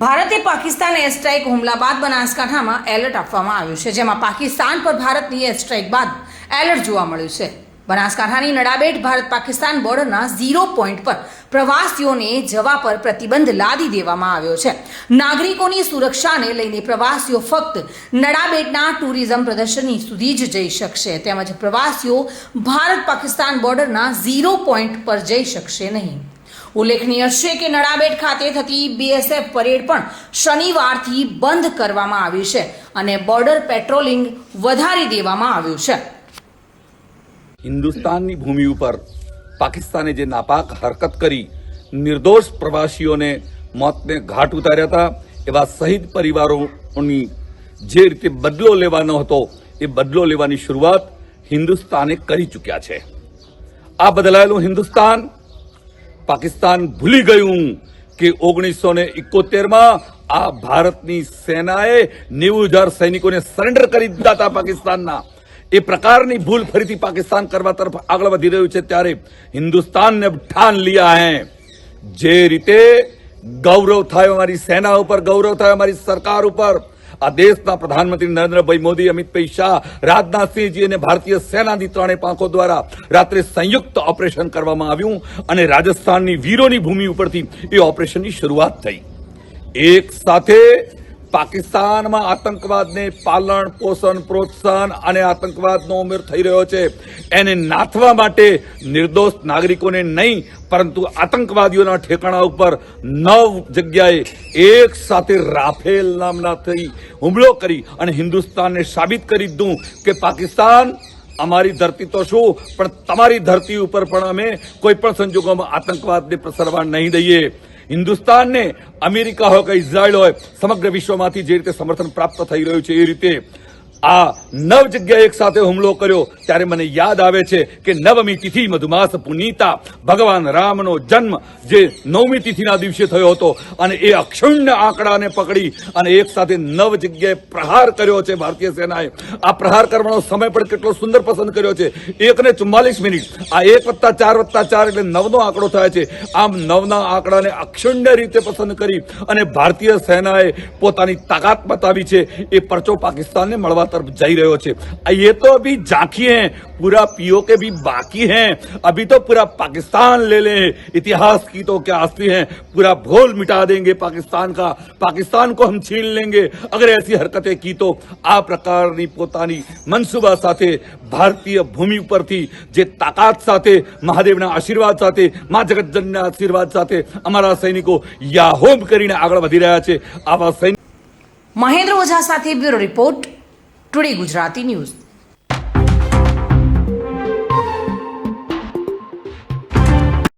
ભારતે પાકિસ્તાન એરસ્ટ્રાઇક હુમલા બાદ બનાસકાંઠામાં એલર્ટ આપવામાં આવ્યું છે, જેમાં પાકિસ્તાન પર ભારતની એરસ્ટ્રાઇક બાદ એલર્ટ જોવા મળ્યું છે. બનાસકાંઠાની નડાબેટ ભારત પાકિસ્તાન બોર્ડરના ઝીરો પોઈન્ટ પર પ્રવાસીઓને જવા પર પ્રતિબંધ લાદી દેવામાં આવ્યો છે. નાગરિકોની સુરક્ષાને લઈને પ્રવાસીઓ ફક્ત નડાબેટના ટુરિઝમ પ્રદર્શની સુધી જ જઈ શકશે, તેમજ પ્રવાસીઓ ભારત પાકિસ્તાન બોર્ડરના ઝીરો પોઈન્ટ પર જઈ શકશે નહીં. ઉલ્લેખનીય છે કે નડાબેટ ખાતે થતી બીએસએફ પરેડ પણ શનિવારથી બંધ કરવામાં આવી છે અને બોર્ડર પેટ્રોલિંગ વધારી દેવામાં આવ્યું છે. હિન્દુસ્તાનની ભૂમિ ઉપર પાકિસ્તાને જે નાપાક હરકત કરી, નિર્દોષ પ્રવાસીઓને મોતને ઘાટ ઉતાર્યા હતા, એવા શહીદ પરિવારોની જે રીતે બદલો લેવાનો હતો, એ બદલો લેવાની શરૂઆત હિન્દુસ્તાને કરી ચૂક્યા છે. આ બદલાયેલું હિન્દુસ્તાન પાકિસ્તાન ભૂલી ગયું કે ઓગણીસો ને ઇકોતેરમાં આ ભારતની સેનાએ નેવું હજાર સૈનિકોને સરેન્ડર કરી દીધા હતા પાકિસ્તાનના. એ પ્રકારની ભૂલ ફરીથી પાકિસ્તાન કરવા તરફ આગળ વધી રહ્યું છે ત્યારે હિન્દુસ્તાનને ઠાન લીયા હે. જે રીતે ગૌરવ થાય અમારી સેના ઉપર, ગૌરવ થાય અમારી સરકાર ઉપર આ દેશના પ્રધાનમંત્રી નરેન્દ્રભાઈ મોદી અમિતભાઈ શાહ રાજનાથસિંહજી અને ભારતીય સેનાની ત્રણે પાંખો દ્વારા રાત્રે સંયુક્ત ઓપરેશન કરવામાં આવ્યું અને રાજસ્થાનની વીરોની ભૂમિ ઉપરથી એ ઓપરેશનની શરૂઆત થઈ. એક સાથે પાકિસ્તાનમાં આતંકવાદને પાલન, પોષણ, પ્રોત્સાહન અને આતંકવાદનો ઉમેર થઈ રહ્યો છે. એને નાથવા માટે નિર્દોષ નાગરિકોને નહીં, પરંતુ આતંકવાદીઓના ઠેકાણા ઉપર નવ જગ્યાએ એક સાથે રાફેલ નામના થઈ હુમલો કરી અને હિન્દુસ્તાનને સાબિત કરી દીધું કે પાકિસ્તાન અમારી ધરતી તો શું, પણ તમારી ધરતી ઉપર પણ અમે કોઈ પણ સંજોગોમાં આતંકવાદને પ્રસરવા નહીં દઈએ. હિન્દુસ્તાનને અમેરિકા હોય કે ઇઝરાયલ હોય, સમગ્ર વિશ્વમાંથી જે રીતે સમર્થન પ્રાપ્ત થઈ રહ્યું છે એ રીતે આ નવ જગ્યાએ એક સાથે હુમલો કર્યો. ત્યારે મને યાદ આવે છે કે નવમી તિથિ મધુમાસ પુનીતા, ભગવાન રામનો જન્મ જે નવમી તિથિના દિવસે થયો હતો. અને એ અક્ષુણ્ય આંકડાને પકડી અને એક સાથે નવ જગ્યાએ પ્રહાર કર્યો છે ભારતીય સેનાએ. આ પ્રહાર કરવાનો સમય પણ કેટલો સુંદર પસંદ કર્યો છે. એકને ચુમ્માલીસ મિનિટ, આ એક વત્તા ચાર વત્તા ચાર એટલે નવનો આંકડો થાય છે. આમ નવના આંકડાને અક્ષુણ્ય રીતે પસંદ કરી અને ભારતીય સેનાએ પોતાની તાકાત બતાવી છે. એ પરચો પાકિસ્તાનને મળવા तरफ जा રહ્યો છે આ ये तो अभी झांकी हैं पूरा पीओ के भी बाकी हैं अभी तो पूरा पाकिस्तान ले लें इतिहास की तो क्या हस्ती हैं पूरा भोल मिटा देंगे पाकिस्तान का पाकिस्तान को हम छीन लेंगे अगर ऐसी हरकतें की तो આ પ્રકારની પોતાની મનસુબા સાથે ભારતીય ભૂમિ ઉપરથી જે તાકાત સાથે મહાદેવના આશીર્વાદ સાથે મા જગતજનના આશીર્વાદ સાથે અમારા સૈનિકો યાહોમ કરીને આગળ વધી રહ્યા છે આવા સૈનિક મહેન્દ્ર ઓઝા સાથે bureau report today Gujarati news